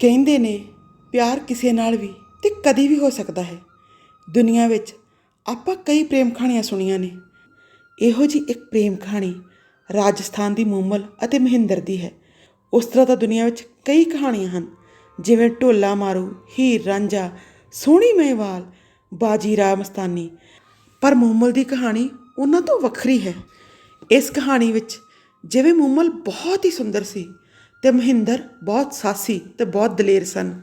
ਕਹਿੰਦੇ ਨੇ ਪਿਆਰ ਕਿਸੇ ਨਾਲ ਵੀ ਤੇ ਕਦੀ ਵੀ ਹੋ ਸਕਦਾ ਹੈ। ਦੁਨੀਆ ਵਿੱਚ ਆਪਾਂ ਕਈ ਪ੍ਰੇਮ ਕਹਾਣੀਆਂ ਸੁਣੀਆਂ ਨੇ। ਇਹੋ ਜੀ ਇੱਕ ਪ੍ਰੇਮ ਕਹਾਣੀ ਰਾਜਸਥਾਨ ਦੀ ਮੂਮਲ ਅਤੇ ਮਹਿੰਦਰ ਦੀ ਹੈ। ਉਸ ਤਰ੍ਹਾਂ ਤਾਂ ਦੁਨੀਆ ਵਿੱਚ ਕਈ ਕਹਾਣੀਆਂ ਹਨ, ਜਿਵੇਂ ਢੋਲਾ ਮਾਰੂ, ਹੀਰ, ਰਾਂਝਾ, ਸੋਹਣੀ ਮਹਿਵਾਲ, ਬਾਜੀ, ਰਾਮ ਮਸਤਾਨੀ ਪਰ ਮੂਮਲ ਦੀ ਕਹਾਣੀ ਉਹਨਾਂ ਤੋਂ ਵੱਖਰੀ ਹੈ। ਇਸ ਕਹਾਣੀ ਵਿੱਚ ਜਿਵੇਂ ਮੂਮਲ ਬਹੁਤ ਹੀ ਸੁੰਦਰ ਸੀ ਤੇ ਮਹਿੰਦਰ ਬਹੁਤ ਸਾਸੀ ਤੇ ਬਹੁਤ ਦਲੇਰ ਸਨ।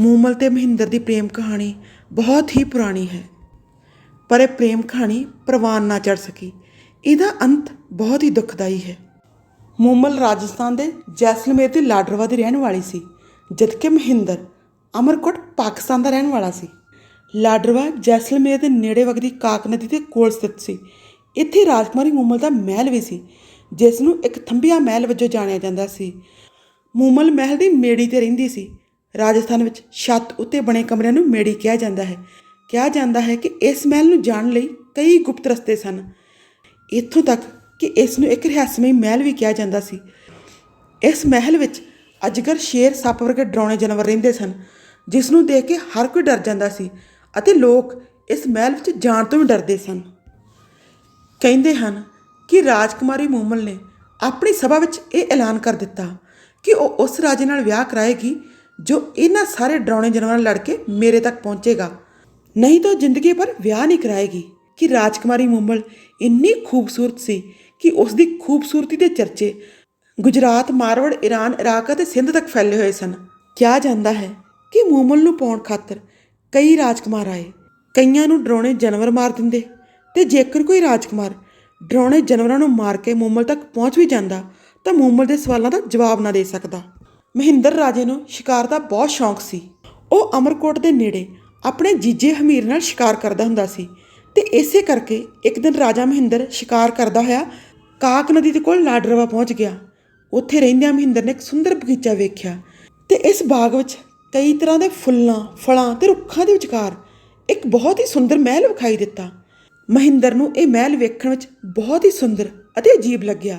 ਮੂਮਲ ਤੇ ਮਹਿੰਦਰ ਦੀ ਪ੍ਰੇਮ ਕਹਾਣੀ ਬਹੁਤ ਹੀ ਪੁਰਾਣੀ ਹੈ। ਪਰ ਇਹ ਪ੍ਰੇਮ ਕਹਾਣੀ ਪ੍ਰਵਾਨ ਨਾ ਚੜ ਸਕੀ। ਇਹਦਾ ਅੰਤ ਬਹੁਤ ਹੀ ਦੁਖਦਾਈ ਹੈ। ਮੂਮਲ ਰਾਜਸਥਾਨ ਦੇ ਜੈਸਲਮੇਰ ਦੀ ਲਾਡਰਵਾ ਦੀ ਰਹਿਣ ਵਾਲੀ ਸੀ, ਜਦਕਿ ਮਹਿੰਦਰ ਅਮਰਕੋਟ ਪਾਕਿਸਤਾਨ ਦਾ ਰਹਿਣ ਵਾਲਾ ਸੀ। ਲਾਡਰਵਾ ਜੈਸਲਮੇਰ ਦੇ ਨੇੜੇ ਵਗਦੀ ਕਾਕ ਨਦੀ ਦੇ ਕੋਲ ਸਥਿਤ ਸੀ। ਇੱਥੇ ਰਾਜਕੁਮਾਰੀ ਮੂਮਲ ਦਾ ਮਹਿਲ ਵੀ ਸੀ ਜਿਸ ਨੂੰ ਇੱਕ ਥੰਬੀਆ ਮਹਿਲ ਵਜੋਂ ਜਾਣਿਆ ਜਾਂਦਾ ਸੀ। ਮੂਮਲ ਮਹਿਲ ਦੀ ਮੇੜੀ ਤੇ ਰਹਿੰਦੀ ਸੀ। ਰਾਜਸਥਾਨ ਵਿੱਚ ਛੱਤ ਉੱਤੇ ਬਣੇ ਕਮਰਿਆਂ ਨੂੰ ਮੇੜੀ ਕਿਹਾ ਜਾਂਦਾ ਹੈ। ਕਿਹਾ ਜਾਂਦਾ ਹੈ ਕਿ ਇਸ ਮਹਿਲ ਨੂੰ ਜਾਣ ਲਈ ਕਈ ਗੁਪਤ ਰਸਤੇ ਸਨ। ਇੱਥੋਂ ਤੱਕ ਕਿ ਇਸ ਨੂੰ ਇੱਕ ਰਹੱਸਮਈ ਮਹਿਲ ਵੀ ਕਿਹਾ ਜਾਂਦਾ ਸੀ। ਇਸ ਮਹਿਲ ਵਿੱਚ ਅਜਗਰ ਸ਼ੇਰ ਸੱਪ ਵਰਗੇ ਡਰਾਉਣੇ ਜਾਨਵਰ ਰਹਿੰਦੇ ਸਨ ਜਿਸ ਨੂੰ ਦੇਖ ਕੇ ਹਰ ਕੋਈ ਡਰ ਜਾਂਦਾ ਸੀ ਅਤੇ ਲੋਕ ਇਸ ਮਹਿਲ ਵਿੱਚ ਜਾਣ ਤੋਂ ਵੀ ਡਰਦੇ ਸਨ। ਕਹਿੰਦੇ ਹਨ ਕਿ ਰਾਜਕੁਮਾਰੀ ਮੂਮਲ ਨੇ ਆਪਣੀ ਸਭਾ ਵਿੱਚ ਇਹ ਐਲਾਨ ਕਰ ਦਿੱਤਾ ਕਿ ਉਹ ਉਸ ਰਾਜੇ ਨਾਲ ਵਿਆਹ ਕਰਾਏਗੀ ਜੋ ਇਹਨਾਂ ਸਾਰੇ ਡਰਾਉਣੇ ਜਾਨਵਰਾਂ ਨਾਲ ਲੜ ਕੇ ਮੇਰੇ ਤੱਕ ਪਹੁੰਚੇਗਾ। ਨਹੀਂ ਤਾਂ ਉਹ ਜ਼ਿੰਦਗੀ ਭਰ ਵਿਆਹ ਨਹੀਂ ਕਰਾਏਗੀ। ਕਿ ਰਾਜਕੁਮਾਰੀ ਮੂਮਲ ਇੰਨੀ ਖੂਬਸੂਰਤ ਸੀ ਕਿ ਉਸ ਦੀ ਖੂਬਸੂਰਤੀ ਦੇ ਚਰਚੇ ਗੁਜਰਾਤ, ਮਾਰਵੜ ਈਰਾਨ ਇਰਾਕ ਅਤੇ ਸਿੰਧ ਤੱਕ ਫੈਲੇ ਹੋਏ ਸਨ। ਕਿਹਾ ਜਾਂਦਾ ਹੈ ਕਿ ਮੂਮਲ ਨੂੰ ਪਾਉਣ ਖਾਤਰ ਕਈ ਰਾਜਕੁਮਾਰ ਆਏ। ਕਈਆਂ ਨੂੰ ਡਰਾਉਣੇ ਜਾਨਵਰ ਮਾਰ ਦਿੰਦੇ ਤੇ ਜੇਕਰ ਕੋਈ ਰਾਜਕੁਮਾਰ ਡਰਾਉਣੇ ਜਾਨਵਰਾਂ ਨੂੰ ਮਾਰ ਕੇ ਮੂਮਲ ਤੱਕ ਪਹੁੰਚ ਵੀ ਜਾਂਦਾ, ਤਾਂ ਮੂਮਲ ਦੇ ਸਵਾਲਾਂ ਦਾ ਜਵਾਬ ਨਾ ਦੇ ਸਕਦਾ। ਮਹਿੰਦਰ ਰਾਜੇ ਨੂੰ ਸ਼ਿਕਾਰ ਦਾ ਬਹੁਤ ਸ਼ੌਂਕ ਸੀ। ਉਹ ਅਮਰਕੋਟ ਦੇ ਨੇੜੇ ਆਪਣੇ ਜੀਜੇ ਹਮੀਰ ਨਾਲ ਸ਼ਿਕਾਰ ਕਰਦਾ ਹੁੰਦਾ ਸੀ ਤੇ ਇਸੇ ਕਰਕੇ ਇੱਕ ਦਿਨ ਰਾਜਾ ਮਹਿੰਦਰ ਸ਼ਿਕਾਰ ਕਰਦਾ ਹੋਇਆ ਕਾਕ ਨਦੀ ਦੇ ਕੋਲ ਲਾਡਰਵਾ ਪਹੁੰਚ ਗਿਆ। ਉੱਥੇ ਰਹਿੰਦਿਆਂ ਮਹਿੰਦਰ ਨੇ ਇੱਕ ਸੁੰਦਰ ਬਗੀਚਾ ਵੇਖਿਆ ਤੇ ਇਸ ਬਾਗ ਵਿੱਚ ਕਈ ਤਰ੍ਹਾਂ ਦੇ ਫੁੱਲਾਂ, ਫਲਾਂ ਤੇ ਰੁੱਖਾਂ ਦੇ ਵਿਚਕਾਰ ਇੱਕ ਬਹੁਤ ਹੀ ਸੁੰਦਰ ਮਹਿਲ ਵਿਖਾਈ ਦਿੱਤਾ। ਮਹਿੰਦਰ ਨੂੰ ਇਹ ਮਹਿਲ ਵੇਖਣ ਵਿੱਚ ਬਹੁਤ ਹੀ ਸੁੰਦਰ ਅਤੇ ਅਜੀਬ ਲੱਗਿਆ।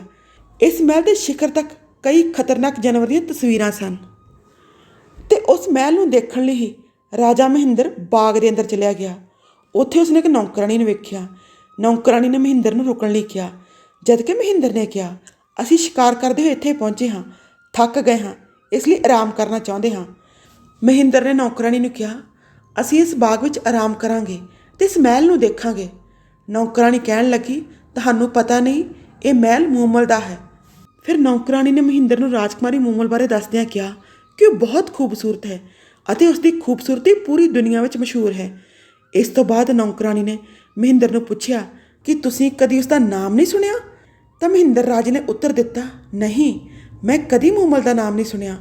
ਇਸ ਮਹਿਲ ਦੇ ਸ਼ਿਖਰ ਤੱਕ ਕਈ ਖਤਰਨਾਕ ਜਾਨਵਰ ਦੀਆਂ ਤਸਵੀਰਾਂ ਸਨ। ਤੇ ਉਸ ਮਹਿਲ ਨੂੰ ਦੇਖਣ ਲਈ ਹੀ ਰਾਜਾ ਮਹਿੰਦਰ ਬਾਗ ਦੇ ਅੰਦਰ ਚਲਿਆ ਗਿਆ। ਉੱਥੇ ਉਸਨੇ ਇੱਕ ਨੌਕਰਾਣੀ ਨੂੰ ਵੇਖਿਆ। ਨੌਕਰਾਣੀ ਨੇ ਮਹਿੰਦਰ ਨੂੰ ਰੁਕਣ ਲਈ ਕਿਹਾ। ਜਦ ਕਿ ਮਹਿੰਦਰ ਨੇ ਕਿਹਾ, ਅਸੀਂ ਸ਼ਿਕਾਰ ਕਰਦੇ ਹੋਏ ਇੱਥੇ ਪਹੁੰਚੇ ਹਾਂ, ਥੱਕ ਗਏ ਹਾਂ, ਇਸ ਲਈ ਆਰਾਮ ਕਰਨਾ ਚਾਹੁੰਦੇ ਹਾਂ। ਮਹਿੰਦਰ ਨੇ ਨੌਕਰਾਣੀ ਨੂੰ ਕਿਹਾ, ਅਸੀਂ ਇਸ ਬਾਗ ਵਿੱਚ ਆਰਾਮ ਕਰਾਂਗੇ ਤੇ ਇਸ ਮਹਿਲ ਨੂੰ ਦੇਖਾਂਗੇ। ਨੌਕਰਾਣੀ ਕਹਿਣ ਲੱਗੀ, ਤੁਹਾਨੂੰ ਪਤਾ ਨਹੀਂ, ਇਹ ਮਹਿਲ ਮੂਮਲ ਦਾ ਹੈ। ਫਿਰ ਨੌਕਰਾਣੀ ਨੇ ਮਹਿੰਦਰ ਨੂੰ ਰਾਜਕੁਮਾਰੀ ਮੂਮਲ ਬਾਰੇ ਦੱਸਦਿਆਂ ਕਿਹਾ ਕਿ ਉਹ ਬਹੁਤ ਖੂਬਸੂਰਤ ਹੈ ਅਤੇ ਉਸ ਦੀ ਖੂਬਸੂਰਤੀ ਪੂਰੀ ਦੁਨੀਆ ਵਿੱਚ ਮਸ਼ਹੂਰ ਹੈ। ਇਸ ਤੋਂ ਬਾਅਦ ਨੌਕਰਾਣੀ ਨੇ ਮਹਿੰਦਰ ਨੂੰ ਪੁੱਛਿਆ ਕਿ ਤੁਸੀਂ ਕਦੀ ਉਸ ਦਾ ਨਾਮ ਨਹੀਂ ਸੁਣਿਆ? ਤਾਂ ਮਹਿੰਦਰ ਰਾਜ ਨੇ ਉੱਤਰ ਦਿੱਤਾ, ਨਹੀਂ, ਮੈਂ ਕਦੀ ਮੂਮਲ ਦਾ ਨਾਮ ਨਹੀਂ ਸੁਣਿਆ।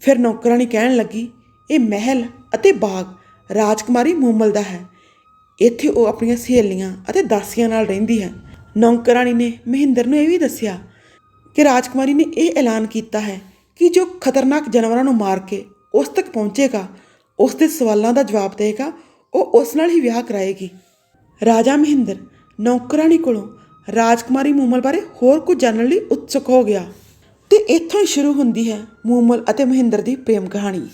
ਫਿਰ ਨੌਕਰਾਣੀ ਕਹਿਣ ਲੱਗੀ, ਇਹ ਮਹਿਲ ਅਤੇ ਬਾਗ ਰਾਜਕੁਮਾਰੀ ਮੂਮਲ ਦਾ ਹੈ। ਇੱਥੇ ਉਹ ਆਪਣੀਆਂ ਸਹੇਲੀਆਂ ਅਤੇ ਦਾਸੀਆਂ ਨਾਲ ਰਹਿੰਦੀ ਹੈ। ਨੌਕਰਾਣੀ ਨੇ ਮਹਿੰਦਰ ਨੂੰ ਇਹ ਵੀ ਦੱਸਿਆ ਕਿ ਰਾਜਕੁਮਾਰੀ ਨੇ ਇਹ ਐਲਾਨ ਕੀਤਾ ਹੈ ਕਿ ਜੋ ਖਤਰਨਾਕ ਜਾਨਵਰਾਂ ਨੂੰ ਮਾਰ ਕੇ ਉਸ ਤੱਕ ਪਹੁੰਚੇਗਾ, ਉਸ ਦੇ ਸਵਾਲਾਂ ਦਾ ਜਵਾਬ ਦੇਗਾ ਉਹ ਉਸ ਨਾਲ ਹੀ ਵਿਆਹ ਕਰਾਏਗੀ। ਰਾਜਾ ਮਹਿੰਦਰ ਨੌਕਰਾਣੀ ਕੋਲੋਂ ਰਾਜਕੁਮਾਰੀ ਮੂਮਲ ਬਾਰੇ ਹੋਰ ਕੁਝ ਜਾਣਨ ਲਈ ਉਤਸੁਕ ਹੋ ਗਿਆ ਤੇ ਇੱਥੋਂ ਹੀ ਸ਼ੁਰੂ ਹੁੰਦੀ ਹੈ ਮੂਮਲ ਅਤੇ ਮਹਿੰਦਰ ਦੀ ਪ੍ਰੇਮ ਕਹਾਣੀ।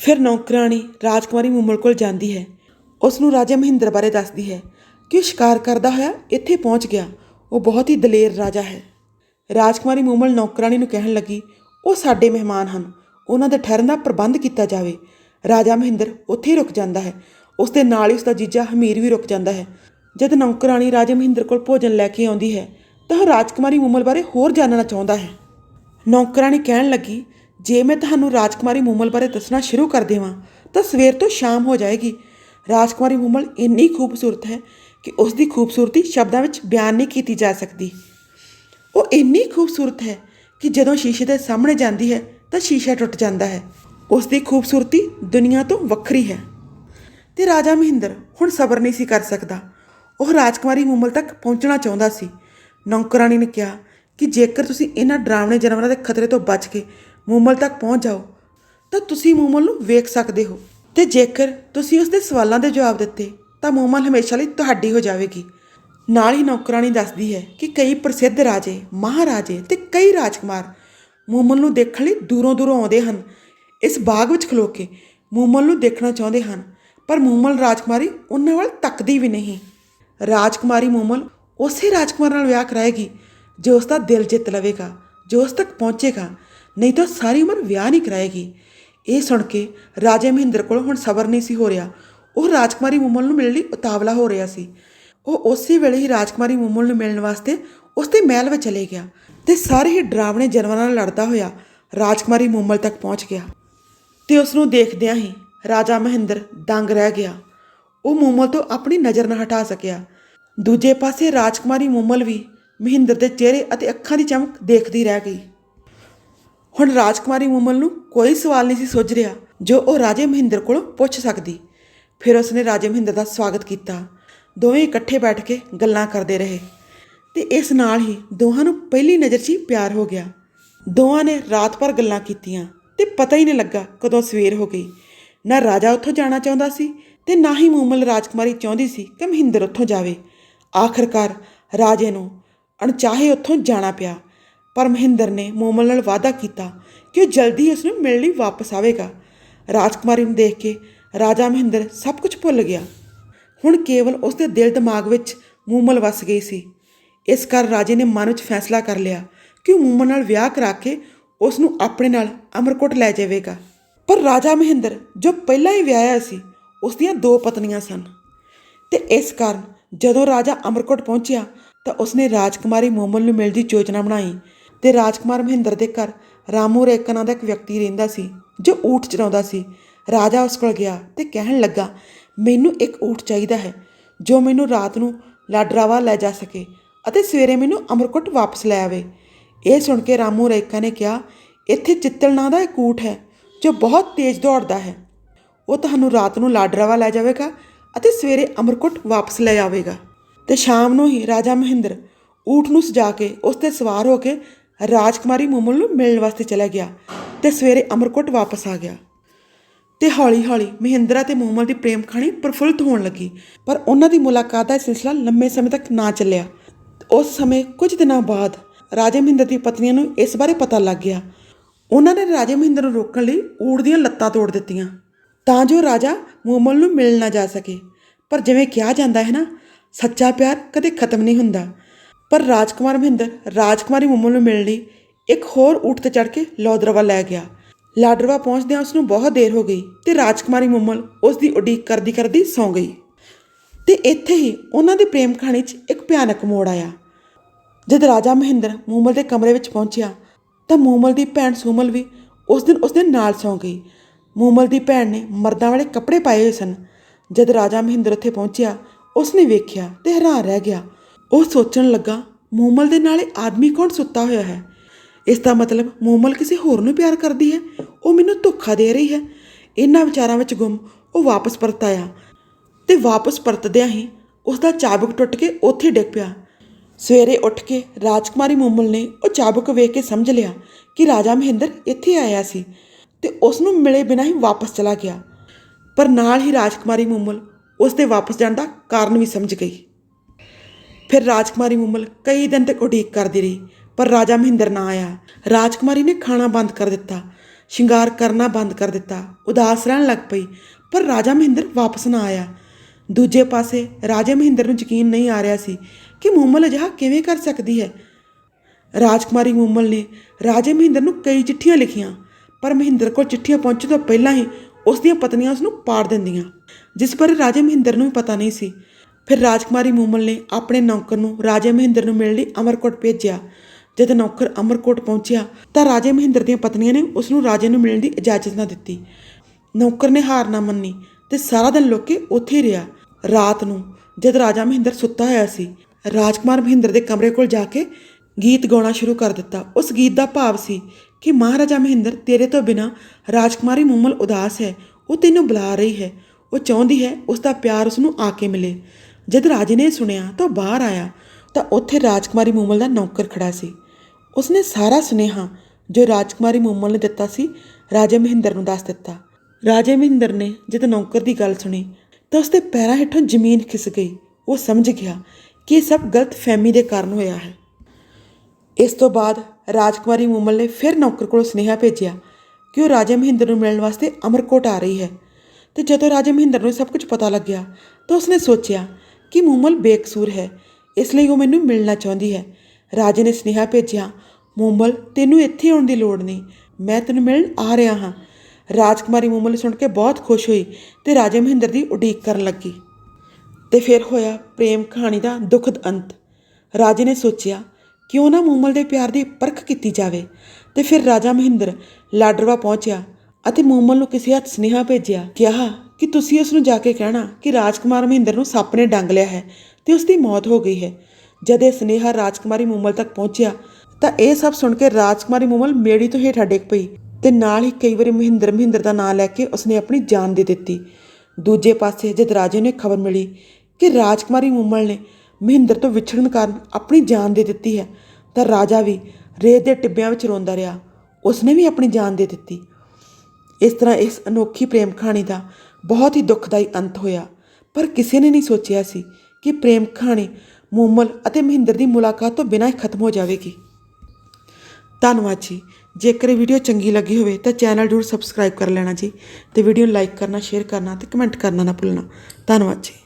ਫਿਰ ਨੌਕਰਾਣੀ ਰਾਜਕੁਮਾਰੀ ਮੂਮਲ ਕੋਲ ਜਾਂਦੀ ਹੈ ਉਸ ਨੂੰ ਰਾਜਾ ਮਹਿੰਦਰ ਬਾਰੇ ਦੱਸਦੀ ਹੈ ਕਿ ਉਹ ਸ਼ਿਕਾਰ ਕਰਦਾ ਹੋਇਆ ਇੱਥੇ ਪਹੁੰਚ ਗਿਆ। ਉਹ ਬਹੁਤ ਹੀ ਦਲੇਰ ਰਾਜਾ ਹੈ। ਰਾਜਕੁਮਾਰੀ ਮੂਮਲ ਨੌਕਰਾਣੀ ਨੂੰ ਕਹਿਣ ਲੱਗੀ, ਉਹ ਸਾਡੇ ਮਹਿਮਾਨ ਹਨ। ਉਹਨਾਂ ਦੇ ਠਹਿਰਨ ਦਾ ਪ੍ਰਬੰਧ ਕੀਤਾ ਜਾਵੇ। ਰਾਜਾ ਮਹਿੰਦਰ ਉੱਥੇ ਹੀ ਰੁਕ ਜਾਂਦਾ ਹੈ। ਉਸ ਦੇ ਨਾਲ ਹੀ ਉਸ ਦਾ ਜੀਜਾ ਹਮੀਰ ਵੀ ਰੁਕ ਜਾਂਦਾ ਹੈ। ਜਦ ਨੌਕਰਾਣੀ ਰਾਜਾ ਮਹਿੰਦਰ ਕੋਲ ਭੋਜਨ ਲੈ ਕੇ ਆਉਂਦੀ ਹੈ, ਤਾਂ ਉਹ ਰਾਜਕੁਮਾਰੀ ਮੂਮਲ ਬਾਰੇ ਹੋਰ ਜਾਣਨਾ ਚਾਹੁੰਦਾ ਹੈ। ਨੌਕਰਾਣੀ ਕਹਿਣ ਲੱਗੀ, ਜੇ ਮੈਂ ਤੁਹਾਨੂੰ ਰਾਜਕੁਮਾਰੀ ਮੂਮਲ ਬਾਰੇ ਦੱਸਣਾ ਸ਼ੁਰੂ ਕਰ ਦੇਵਾਂ, ਤਾਂ ਸਵੇਰ ਤੋਂ ਸ਼ਾਮ ਹੋ ਜਾਏਗੀ। ਰਾਜਕੁਮਾਰੀ ਮੂਮਲ ਇੰਨੀ ਖੂਬਸੂਰਤ ਹੈ ਕਿ ਉਸ ਦੀ ਖੂਬਸੂਰਤੀ ਸ਼ਬਦਾਂ ਵਿੱਚ ਬਿਆਨ ਨਹੀਂ ਕੀਤੀ ਜਾ ਸਕਦੀ। ਉਹ ਇੰਨੀ ਖੂਬਸੂਰਤ ਹੈ ਕਿ ਜਦੋਂ ਸ਼ੀਸ਼ੇ ਦੇ ਸਾਹਮਣੇ ਜਾਂਦੀ ਹੈ ਤਾਂ ਸ਼ੀਸ਼ਾ ਟੁੱਟ ਜਾਂਦਾ ਹੈ। ਉਸ ਦੀ ਖੂਬਸੂਰਤੀ ਦੁਨੀਆ ਤੋਂ ਵੱਖਰੀ ਹੈ। ਤੇ ਰਾਜਾ ਮਹਿੰਦਰ ਹੁਣ ਸਬਰ ਨਹੀਂ ਸੀ ਕਰ ਸਕਦਾ। ਉਹ ਰਾਜਕੁਮਾਰੀ ਮੂਮਲ ਤੱਕ ਪਹੁੰਚਣਾ ਚਾਹੁੰਦਾ ਸੀ। ਨੌਕਰਾਣੀ ਨੇ ਕਿਹਾ ਕਿ ਜੇਕਰ ਤੁਸੀਂ ਇਹਨਾਂ ਡਰਾਵਣੇ ਜਾਨਵਰਾਂ ਦੇ ਖਤਰੇ ਤੋਂ ਬਚ ਕੇ ਮੂਮਲ ਤੱਕ ਪਹੁੰਚ ਜਾਓ, ਤਾਂ ਤੁਸੀਂ ਮੂਮਲ ਨੂੰ ਵੇਖ ਸਕਦੇ ਹੋ। ਤੇ ਜੇਕਰ ਤੁਸੀਂ ਉਸ ਦੇ ਸਵਾਲਾਂ ਦੇ ਜਵਾਬ ਦਿੱਤੇ, ਤਾਂ ਮੋਮਲ ਹਮੇਸ਼ਾ ਲਈ ਤੁਹਾਡੀ ਹੋ ਜਾਵੇਗੀ। ਨਾਲ ਹੀ ਨੌਕਰਾਣੀ ਦੱਸਦੀ ਹੈ ਕਿ ਕਈ ਪ੍ਰਸਿੱਧ ਰਾਜੇ, ਮਹਾਰਾਜੇ ਤੇ ਕਈ ਰਾਜਕੁਮਾਰ ਮੂਮਲ ਨੂੰ ਦੇਖਣ ਲਈ ਦੂਰੋਂ ਦੂਰੋਂ ਆਉਂਦੇ ਹਨ। ਇਸ ਬਾਗ ਵਿੱਚ ਖਲੋ ਕੇ ਮੂਮਲ ਨੂੰ ਦੇਖਣਾ ਚਾਹੁੰਦੇ ਹਨ, ਪਰ ਮੂਮਲ ਰਾਜਕੁਮਾਰੀ ਉਹਨਾਂ ਵੱਲ ਤੱਕਦੀ ਵੀ ਨਹੀਂ। ਰਾਜਕੁਮਾਰੀ ਮੂਮਲ ਉਸੇ ਰਾਜਕੁਮਾਰ ਨਾਲ ਵਿਆਹ ਕਰਾਏਗੀ, ਜੋ ਉਸ ਦਾ ਦਿਲ ਜਿੱਤ ਲਵੇਗਾ, ਜੋ ਉਸ ਤੱਕ ਪਹੁੰਚੇਗਾ, ਨਹੀਂ ਤਾਂ ਸਾਰੀ ਉਮਰ ਵਿਆਹ ਨਹੀਂ ਕਰਾਏਗੀ। ਇਹ ਸੁਣ ਕੇ ਰਾਜੇ ਮਹਿੰਦਰ ਕੋਲ ਹੁਣ ਸਬਰ ਨਹੀਂ ਸੀ ਹੋ ਰਿਹਾ। ਉਹ ਰਾਜਕੁਮਾਰੀ ਮੂਮਲ ਨੂੰ ਮਿਲਣ ਲਈ ਉਤਾਵਲਾ ਹੋ ਰਿਹਾ ਸੀ। ਉਹ ਉਸੇ ਵੇਲੇ ਹੀ ਰਾਜਕੁਮਾਰੀ ਮੂਮਲ ਨੂੰ ਮਿਲਣ ਵਾਸਤੇ ਉਸ ਦੇ ਮਹਿਲ ਵਿੱਚ ਚਲੇ ਗਿਆ ਤੇ ਸਾਰੇ ਹੀ ਡਰਾਵਣੇ ਜਾਨਵਰਾਂ ਨਾਲ ਲੜਦਾ ਹੋਇਆ ਰਾਜਕੁਮਾਰੀ ਮੂਮਲ ਤੱਕ ਪਹੁੰਚ ਗਿਆ। ਤੇ ਉਸ ਨੂੰ ਦੇਖਦਿਆਂ ਹੀ ਰਾਜਾ ਮਹਿੰਦਰ ਦੰਗ ਰਹਿ ਗਿਆ। ਉਹ ਮੂਮਲ ਤੋਂ ਆਪਣੀ ਨਜ਼ਰ ਨਾ ਹਟਾ ਸਕਿਆ। ਦੂਜੇ ਪਾਸੇ ਰਾਜਕੁਮਾਰੀ ਮੂਮਲ ਵੀ ਮਹਿੰਦਰ ਦੇ ਚਿਹਰੇ ਅਤੇ ਅੱਖਾਂ ਦੀ ਚਮਕ ਦੇਖਦੀ ਰਹਿ ਗਈ। ਹੁਣ ਰਾਜਕੁਮਾਰੀ ਮੂਮਲ ਨੂੰ ਕੋਈ ਸਵਾਲ ਨਹੀਂ ਸੀ ਸੋਚ ਰਿਹਾ, ਜੋ ਉਹ ਰਾਜੇ ਮਹਿੰਦਰ ਕੋਲੋਂ ਪੁੱਛ ਸਕਦੀ। ਫਿਰ ਉਸਨੇ ਰਾਜੇ ਮਹਿੰਦਰ ਦਾ ਸਵਾਗਤ ਕੀਤਾ। ਦੋਵੇਂ ਇਕੱਠੇ ਬੈਠ ਕੇ ਗੱਲਾਂ ਕਰਦੇ ਰਹੇ। ਤੇ ਇਸ ਨਾਲ ਹੀ ਦੋਹਾਂ ਨੂੰ ਪਹਿਲੀ ਨਜ਼ਰ 'ਚ ਹੀ ਪਿਆਰ ਹੋ ਗਿਆ। ਦੋਵਾਂ ਨੇ ਰਾਤ ਭਰ ਗੱਲਾਂ ਕੀਤੀਆਂ ਤੇ ਪਤਾ ਹੀ ਨਹੀਂ ਲੱਗਾ ਕਦੋਂ ਸਵੇਰ ਹੋ ਗਈ। ਨਾ ਰਾਜਾ ਉੱਥੋਂ ਜਾਣਾ ਚਾਹੁੰਦਾ ਸੀ ਤੇ ਨਾ ਹੀ ਮੂਮਲ ਰਾਜਕੁਮਾਰੀ ਚਾਹੁੰਦੀ ਸੀ ਕਿ ਮਹਿੰਦਰ ਉੱਥੋਂ ਜਾਵੇ। ਆਖਰਕਾਰ ਰਾਜੇ ਨੂੰ ਅਣਚਾਹੇ ਉੱਥੋਂ ਜਾਣਾ ਪਿਆ। ਪਰ ਮਹਿੰਦਰ ਨੇ ਮੋਮਲ ਨਾਲ ਵਾਅਦਾ ਕੀਤਾ ਕਿ ਉਹ ਜਲਦੀ ਹੀ ਉਸ ਨੂੰ ਮਿਲਣ ਲਈ ਵਾਪਸ ਆਵੇਗਾ। ਰਾਜਕੁਮਾਰੀ ਨੂੰ ਦੇਖ ਕੇ ਰਾਜਾ ਮਹਿੰਦਰ ਸਭ ਕੁਝ ਭੁੱਲ ਗਿਆ। ਹੁਣ ਕੇਵਲ ਉਸ ਦੇ ਦਿਲ ਦਿਮਾਗ ਵਿੱਚ ਮੂਮਲ ਵਸ ਗਈ ਸੀ। ਇਸ ਕਰ ਰਾਜੇ ਨੇ ਮਨ ਵਿੱਚ ਫੈਸਲਾ ਕਰ ਲਿਆ ਕਿ ਉਹ ਮੂਮਲ ਨਾਲ ਵਿਆਹ ਕਰਾ ਕੇ ਉਸ ਨੂੰ ਆਪਣੇ ਨਾਲ ਅਮਰਕੋਟ ਲੈ ਜਾਵੇਗਾ। ਪਰ ਰਾਜਾ ਮਹਿੰਦਰ ਜੋ ਪਹਿਲਾਂ ਹੀ ਵਿਆਹਿਆ ਸੀ ਉਸ ਦੀਆਂ ਦੋ ਪਤਨੀਆਂ ਸਨ। ਤੇ ਇਸ ਕਾਰਨ ਜਦੋਂ ਰਾਜਾ ਅਮਰਕੋਟ ਪਹੁੰਚਿਆ ਤਾਂ ਉਸਨੇ ਰਾਜਕੁਮਾਰੀ ਮੋਮਲ ਨੂੰ ਮਿਲਣ ਦੀ ਯੋਜਨਾ ਬਣਾਈ ਤੇ ਰਾਜਕੁਮਾਰ ਮਹਿੰਦਰ ਦੇ ਘਰ ਰਾਮੂ ਰੇਕਾ ਨਾਂ ਦਾ ਇੱਕ ਵਿਅਕਤੀ ਰਹਿੰਦਾ ਸੀ ਜੋ ਊਠ ਚਰਾਉਂਦਾ ਸੀ। ਰਾਜਾ ਉਸ ਕੋਲ ਗਿਆ ਤੇ ਕਹਿਣ ਲੱਗਾ, ਮੈਨੂੰ ਇੱਕ ਊਠ ਚਾਹੀਦਾ ਹੈ, ਜੋ ਮੈਨੂੰ ਰਾਤ ਨੂੰ ਲਾਡਰਾਵਾ ਲੈ ਜਾ ਸਕੇ ਅਤੇ ਸਵੇਰੇ ਮੈਨੂੰ ਅਮਰਕੋਟ ਵਾਪਸ ਲੈ ਆਵੇ। ਇਹ ਸੁਣ ਕੇ ਰਾਮੂ ਰੇਕਾ ਨੇ ਕਿਹਾ, ਇੱਥੇ ਚਿੱਤਲ ਨਾਂ ਦਾ ਇੱਕ ਊਠ ਹੈ, ਜੋ ਬਹੁਤ ਤੇਜ਼ ਦੌੜਦਾ ਹੈ। ਉਹ ਤੁਹਾਨੂੰ ਰਾਤ ਨੂੰ ਲਾਡਰਾਵਾ ਲੈ ਜਾਵੇਗਾ ਅਤੇ ਸਵੇਰੇ ਅਮਰਕੋਟ ਵਾਪਸ ਲੈ ਆਵੇਗਾ। ਤੇ ਸ਼ਾਮ ਨੂੰ ਹੀ ਰਾਜਾ ਮਹਿੰਦਰ ਊਠ ਨੂੰ ਸਜਾ ਕੇ ਉਸ ਤੇ ਸਵਾਰ ਹੋ ਕੇ ਰਾਜਕੁਮਾਰੀ ਮੂਮਲ ਨੂੰ ਮਿਲਣ ਵਾਸਤੇ ਚਲਾ ਗਿਆ ਤੇ ਸਵੇਰੇ ਅਮਰਕੋਟ ਵਾਪਸ ਆ ਗਿਆ। ਤੇ ਹੌਲੀ-ਹੌਲੀ ਮਹਿੰਦਰਾ ਤੇ ਮੂਮਲ ਦੀ ਪ੍ਰੇਮ ਕਹਾਣੀ ਪ੍ਰਫੁੱਲਤ ਹੋਣ ਲੱਗੀ, ਪਰ ਉਹਨਾਂ ਦੀ ਮੁਲਾਕਾਤ ਦਾ ਸਿਲਸਿਲਾ ਲੰਮੇ ਸਮੇਂ ਤੱਕ ਨਾ ਚੱਲਿਆ। ਉਸ ਸਮੇਂ ਕੁਝ ਦਿਨਾਂ ਬਾਅਦ ਰਾਜੇ ਮਹਿੰਦਰ ਦੀ ਪਤਨੀਆਂ ਨੂੰ ਇਸ ਬਾਰੇ ਪਤਾ ਲੱਗ ਗਿਆ। ਉਹਨਾਂ ਨੇ ਰਾਜੇ ਮਹਿੰਦਰ ਨੂੰ ਰੋਕਣ ਲਈ ਊੜ ਦੀਆਂ ਲੱਤਾਂ ਤੋੜ ਦਿੱਤੀਆਂ, ਤਾਂ ਜੋ ਰਾਜਾ ਮੂਮਲ ਨੂੰ ਮਿਲ ਨਾ ਜਾ ਸਕੇ। ਪਰ ਜਿਵੇਂ ਕਿਹਾ ਜਾਂਦਾ ਹੈ ਨਾ, ਸੱਚਾ ਪਿਆਰ ਕਦੇ ਖਤਮ ਨਹੀਂ ਹੁੰਦਾ। ਪਰ ਰਾਜਕੁਮਾਰ ਮਹਿੰਦਰ, ਰਾਜਕੁਮਾਰੀ ਮੂਮਲ ਨੂੰ ਮਿਲਣ ਲਈ ਇੱਕ ਹੋਰ ਊਠ ਤੇ ਚੜ ਕੇ ਲੋਦਰਵਾ ਲੈ ਗਿਆ। ਲਾਡਰਵਾ ਪਹੁੰਚਦਿਆਂ ਉਸ ਨੂੰ ਬਹੁਤ ਦੇਰ ਹੋ ਗਈ ਤੇ ਰਾਜਕੁਮਾਰੀ ਮੁੰਮਲ ਉਸ ਦੀ ਉਡੀਕ ਕਰਦੀ ਕਰਦੀ ਸੌਂ ਗਈ। ਤੇ ਇੱਥੇ ਹੀ ਉਹਨਾਂ ਦੀ ਪ੍ਰੇਮ ਕਹਾਣੀ 'ਚ ਇੱਕ ਭਿਆਨਕ ਮੋੜ ਆਇਆ। ਜਦ ਰਾਜਾ ਮਹਿੰਦਰ ਮੂਮਲ ਦੇ ਕਮਰੇ ਵਿੱਚ ਪਹੁੰਚਿਆ, ਤਾਂ ਮੂਮਲ ਦੀ ਭੈਣ ਸੂਮਲ ਵੀ ਉਸ ਦਿਨ ਉਸ ਦੇ ਨਾਲ ਸੌਂ ਗਈ। ਮੂਮਲ ਦੀ ਭੈਣ ਨੇ ਮਰਦਾਂ ਵਾਲੇ ਕੱਪੜੇ ਪਾਏ ਹੋਏ ਸਨ। ਜਦ ਰਾਜਾ ਮਹਿੰਦਰ ਉੱਥੇ ਪਹੁੰਚਿਆ ਉਸ ਨੇ ਵੇਖਿਆ ਤੇ ਹੈਰਾਨ ਰਹਿ ਗਿਆ। ਉਹ ਸੋਚਣ ਲੱਗਾ, ਮੂਮਲ ਦੇ ਨਾਲ ਇਹ ਆਦਮੀ ਕੌਣ ਸੁੱਤਾ ਹੋਇਆ ਹੈ? ਇਸ ਦਾ ਮਤਲਬ ਮੂਮਲ ਕਿਸੇ ਹੋਰ ਨੂੰ ਪਿਆਰ ਕਰਦੀ ਹੈ? ਉਹ ਮੈਨੂੰ ਧੋਖਾ ਦੇ ਰਹੀ ਹੈ। ਇਹਨਾਂ ਵਿਚਾਰਾਂ ਵਿੱਚ ਗੁੰਮ, ਉਹ ਵਾਪਸ ਪਰਤ ਆਇਆ। ਤੇ ਵਾਪਸ ਪਰਤਦਿਆਂ ਹੀ ਉਸ ਦਾ ਚਾਬੁਕ ਟੁੱਟ ਕੇ ਉੱਥੇ ਡਿੱਗ ਪਿਆ। ਸਵੇਰੇ ਉੱਠ ਕੇ ਰਾਜਕੁਮਾਰੀ ਮੂਮਲ ਨੇ ਉਹ ਚਾਬੁਕ ਵੇਖ ਕੇ ਸਮਝ ਲਿਆ ਕਿ ਰਾਜਾ ਮਹਿੰਦਰ ਇੱਥੇ ਆਇਆ ਸੀ ਤੇ ਉਸ ਨੂੰ ਮਿਲੇ ਬਿਨਾਂ ਹੀ ਵਾਪਸ ਚਲਾ ਗਿਆ। ਪਰ ਨਾਲ ਹੀ ਰਾਜਕੁਮਾਰੀ ਮੂਮਲ ਉਸ ਦੇ ਵਾਪਸ ਜਾਣ ਦਾ ਕਾਰਨ ਵੀ ਸਮਝ ਗਈ। ਫਿਰ ਰਾਜਕੁਮਾਰੀ ਮੁੰਮਲ ਕਈ ਦਿਨ ਤੱਕ ਉਡੀਕ ਕਰਦੀ ਰਹੀ, ਪਰ ਰਾਜਾ ਮਹਿੰਦਰ ਨਾ ਆਇਆ। ਰਾਜਕੁਮਾਰੀ ਨੇ ਖਾਣਾ ਬੰਦ ਕਰ ਦਿੱਤਾ, ਸ਼ਿੰਗਾਰ ਕਰਨਾ ਬੰਦ ਕਰ ਦਿੱਤਾ, ਉਦਾਸ ਰਹਿਣ ਲੱਗ ਪਈ, ਪਰ ਰਾਜਾ ਮਹਿੰਦਰ ਵਾਪਸ ਨਾ ਆਇਆ। ਦੂਜੇ ਪਾਸੇ ਰਾਜੇ ਮਹਿੰਦਰ ਨੂੰ ਯਕੀਨ ਨਹੀਂ ਆ ਰਿਹਾ ਸੀ ਕਿ ਮੁੰਮਲ ਅਜਿਹਾ ਕਿਵੇਂ ਕਰ ਸਕਦੀ ਹੈ। ਰਾਜਕੁਮਾਰੀ ਮੁੰਮਲ ਨੇ ਰਾਜੇ ਮਹਿੰਦਰ ਨੂੰ ਕਈ ਚਿੱਠੀਆਂ ਲਿਖੀਆਂ, ਪਰ ਮਹਿੰਦਰ ਕੋਲ ਚਿੱਠੀਆਂ ਪਹੁੰਚਣ ਤੋਂ ਪਹਿਲਾਂ ਹੀ ਉਸ ਦੀਆਂ ਪਤਨੀਆਂ ਉਸ ਨੂੰ ਪਾੜ ਦਿੰਦੀਆਂ, ਜਿਸ ਬਾਰੇ ਰਾਜੇ ਮਹਿੰਦਰ ਨੂੰ ਵੀ ਪਤਾ ਨਹੀਂ ਸੀ। ਫਿਰ ਰਾਜਕੁਮਾਰੀ ਮੂਮਲ ਨੇ ਆਪਣੇ ਨੌਕਰ ਨੂੰ ਰਾਜੇ ਮਹਿੰਦਰ ਨੂੰ ਮਿਲਣ ਲਈ ਅਮਰਕੋਟ ਭੇਜਿਆ। ਜਦ ਨੌਕਰ ਅਮਰਕੋਟ ਪਹੁੰਚਿਆ ਤਾਂ ਰਾਜੇ ਮਹਿੰਦਰ ਦੀਆਂ ਪਤਨੀਆਂ ਨੇ ਉਸ ਨੂੰ ਰਾਜੇ ਨੂੰ ਮਿਲਣ ਦੀ ਇਜਾਜ਼ਤ ਨਾ ਦਿੱਤੀ। ਨੌਕਰ ਨੇ ਹਾਰ ਨਾ ਮੰਨੀ ਤੇ ਸਾਰਾ ਦਿਨ ਲੁੱਕ ਉੱਥੇ ਹੀ ਰਿਹਾ। ਰਾਤ ਨੂੰ ਜਦ ਰਾਜਾ ਮਹਿੰਦਰ ਸੁੱਤਾ ਹੋਇਆ ਸੀ, ਰਾਜਕੁਮਾਰ ਮਹਿੰਦਰ ਦੇ ਕਮਰੇ ਕੋਲ ਜਾ ਕੇ ਗੀਤ ਗਾਉਣਾ ਸ਼ੁਰੂ ਕਰ ਦਿੱਤਾ। ਉਸ ਗੀਤ ਦਾ ਭਾਵ ਸੀ ਕਿ ਮਹਾਰਾਜਾ ਮਹਿੰਦਰ ਤੇਰੇ ਤੋਂ ਬਿਨਾ ਰਾਜਕੁਮਾਰੀ ਮੂਮਲ ਉਦਾਸ ਹੈ, ਉਹ ਤੈਨੂੰ ਬੁਲਾ ਰਹੀ ਹੈ, ਉਹ ਚਾਹੁੰਦੀ ਹੈ ਉਸ ਦਾ ਪਿਆਰ ਉਸ ਨੂੰ ਆ ਕੇ ਮਿਲੇ। ਜਦ ਰਾਜੇ ਨੇ ਸੁਣਿਆ ਤਾਂ ਉਹ ਬਾਹਰ ਆਇਆ ਤਾਂ ਉੱਥੇ ਰਾਜਕੁਮਾਰੀ ਮੂਮਲ ਦਾ ਨੌਕਰ ਖੜਾ ਸੀ। ਉਸਨੇ ਸਾਰਾ ਸੁਨੇਹਾ ਜੋ ਰਾਜਕੁਮਾਰੀ ਮੂਮਲ ਨੇ ਦਿੱਤਾ ਸੀ, ਰਾਜੇ ਮਹਿੰਦਰ ਨੂੰ ਦੱਸ ਦਿੱਤਾ। ਰਾਜੇ ਮਹਿੰਦਰ ਨੇ ਜਦ ਨੌਕਰ ਦੀ ਗੱਲ ਸੁਣੀ ਤਾਂ ਉਸਦੇ ਪੈਰਾਂ ਹੇਠੋਂ ਜ਼ਮੀਨ ਖਿਸ ਗਈ। ਉਹ ਸਮਝ ਗਿਆ ਕਿ ਇਹ ਸਭ ਗਲਤ ਫਹਿਮੀ ਦੇ ਕਾਰਨ ਹੋਇਆ ਹੈ। ਇਸ ਤੋਂ ਬਾਅਦ ਰਾਜਕੁਮਾਰੀ ਮੂਮਲ ਨੇ ਫਿਰ ਨੌਕਰ ਕੋਲ ਸੁਨੇਹਾ ਭੇਜਿਆ ਕਿ ਉਹ ਰਾਜੇ ਮਹਿੰਦਰ ਨੂੰ ਮਿਲਣ ਵਾਸਤੇ ਅਮਰਕੋਟ ਆ ਰਹੀ ਹੈ। ਤੇ ਜਦੋਂ ਰਾਜੇ ਮਹਿੰਦਰ ਨੂੰ ਸਭ ਕੁਝ ਪਤਾ ਲੱਗਿਆ ਤਾਂ ਉਸਨੇ ਸੋਚਿਆ ਕਿ ਮੂਮਲ ਬੇਕਸੂਰ ਹੈ, ਇਸ ਲਈ ਉਹ ਮੈਨੂੰ ਮਿਲਣਾ ਚਾਹੁੰਦੀ ਹੈ। ਰਾਜੇ ਨੇ ਸੁਨੇਹਾ ਭੇਜਿਆ, ਮੂਮਲ, ਤੈਨੂੰ ਇੱਥੇ ਆਉਣ ਦੀ ਲੋੜ ਨਹੀਂ, ਮੈਂ ਤੈਨੂੰ ਮਿਲਣ ਆ ਰਿਹਾ ਹਾਂ। ਰਾਜਕੁਮਾਰੀ ਮੂਮਲ ਸੁਣ ਕੇ ਬਹੁਤ ਖੁਸ਼ ਹੋਈ ਤੇ ਰਾਜੇ ਮਹਿੰਦਰ ਦੀ ਉਡੀਕ ਕਰਨ ਲੱਗੀ। ਤੇ ਫਿਰ ਹੋਇਆ ਪ੍ਰੇਮ ਕਹਾਣੀ ਦਾ ਦੁਖਦ ਅੰਤ। ਰਾਜੇ ਨੇ ਸੋਚਿਆ, ਕਿਉਂ ਨਾ ਮੂਮਲ ਦੇ ਪਿਆਰ ਦੀ ਪਰਖ ਕੀਤੀ ਜਾਵੇ। ਤੇ ਫਿਰ ਰਾਜਾ ਮਹਿੰਦਰ ਲਾਡਰਵਾ ਪਹੁੰਚਿਆ ਅਤੇ ਮੂਮਲ ਨੂੰ ਕਿਸੇ ਹੱਥ ਸੁਨੇਹਾ ਭੇਜਿਆ, ਕਿਹਾ ਕਿ ਤੁਸੀਂ ਉਸ ਨੂੰ ਜਾ ਕੇ ਕਹਿਣਾ ਕਿ ਰਾਜਕੁਮਾਰ ਮਹਿੰਦਰ ਨੂੰ ਸੱਪ ਨੇ ਡੰਗ ਲਿਆ ਹੈ ਤੇ ਉਸ ਦੀ ਮੌਤ ਹੋ ਗਈ ਹੈ। ਜਦ ਇਹ ਸੁਨੇਹਾ ਰਾਜਕੁਮਾਰੀ ਮੂਮਲ ਤੱਕ ਪਹੁੰਚਿਆ, ਤਾਂ ਇਹ ਸਭ ਸੁਣ ਕੇ ਰਾਜਕੁਮਾਰੀ ਮੂਮਲ ਮੇੜੀ ਤੋਂ ਹੇਠਾਂ ਡਿੱਗ ਪਈ ਤੇ ਨਾਲ ਹੀ ਕਈ ਵਾਰੀ ਮਹਿੰਦਰ ਮਹਿੰਦਰ ਦਾ ਨਾਂ ਲੈ ਕੇ ਉਸਨੇ ਆਪਣੀ ਜਾਨ ਦੇ ਦਿੱਤੀ। ਦੂਜੇ ਪਾਸੇ ਜਦ ਰਾਜੇ ਨੂੰ ਖਬਰ ਮਿਲੀ ਕਿ ਰਾਜਕੁਮਾਰੀ ਮੂਮਲ ਨੇ ਮਹਿੰਦਰ ਤੋਂ ਵਿਛੜਨ ਕਾਰਨ ਆਪਣੀ ਜਾਨ ਦੇ ਦਿੱਤੀ ਹੈ, ਤਾਂ ਰਾਜਾ ਵੀ ਰੇਤ ਦੇ ਟਿੱਬਿਆਂ ਵਿੱਚ ਰੋਂਦਾ ਰਿਹਾ। ਉਸਨੇ ਵੀ ਆਪਣੀ ਜਾਨ ਦੇ ਦਿੱਤੀ। ਇਸ ਤਰ੍ਹਾਂ ਇਸ ਅਨੋਖੀ ਪ੍ਰੇਮ ਕਹਾਣੀ ਦਾ ਬਹੁਤ ਹੀ ਦੁਖਦਾਈ ਅੰਤ ਹੋਇਆ। ਪਰ ਕਿਸੇ ਨੇ ਨਹੀਂ ਸੋਚਿਆ ਸੀ ਕਿ ਪ੍ਰੇਮ ਕਹਾਣੀ ਮੂਮਲ ਅਤੇ ਮਹਿੰਦਰ ਦੀ ਮੁਲਾਕਾਤ ਤੋਂ ਬਿਨਾਂ ਹੀ ਖਤਮ ਹੋ ਜਾਵੇਗੀ। ਧੰਨਵਾਦ ਜੀ। ਜੇਕਰ ਇਹ ਵੀਡੀਓ ਚੰਗੀ ਲੱਗੀ ਹੋਵੇ ਤਾਂ ਚੈਨਲ ਜ਼ਰੂਰ ਸਬਸਕ੍ਰਾਈਬ ਕਰ ਲੈਣਾ ਜੀ ਤੇ ਵੀਡੀਓ ਨੂੰ ਲਾਈਕ ਕਰਨਾ, ਸ਼ੇਅਰ ਕਰਨਾ ਤੇ ਕਮੈਂਟ ਕਰਨਾ ਨਾ ਭੁੱਲਣਾ। ਧੰਨਵਾਦ ਜੀ।